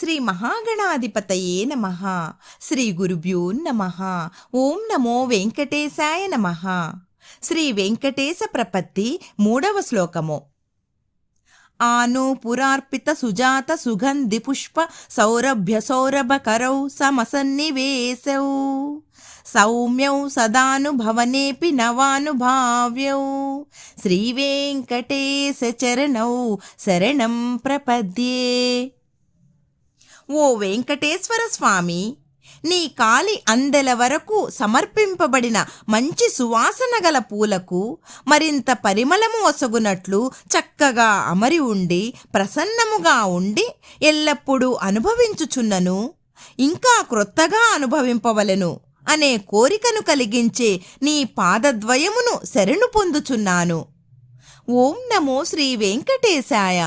శ్రీ మహాగణాధిపతయే నమ. శ్రీ గురుభ్యో నమ. ఓం నమో వెంకటేశాయ నమ. శ్రీ వెంకటేశ ప్రపత్తి మూడవ శ్లోకము. ఆను పురార్పిత సుజాత సుగంధి పుష్ప సౌరభ్య సౌరభకరౌ సమసన్నివేశౌ. సౌమ్యౌ సదానుభవనేపి నవానుభావ్యౌ. శ్రీవేంకటేశ చరణౌ శరణం ప్రపద్యే. ఓ వెంకటేశ్వర స్వామి నీ కాలి అందెల వరకు సమర్పింపబడిన మంచి సువాసన గల పూలకు మరింత పరిమళము ఒసగునట్లు చక్కగా అమరి ఉండి ప్రసన్నముగా ఉండి ఎల్లప్పుడూ అనుభవించుచున్నను. ఇంకా క్రొత్తగా అనుభవింపవలెను అనే కోరికను కలిగించే నీ పాదద్వయమును శరణు పొందుచున్నాను. ఓం నమో శ్రీ వెంకటేశాయ.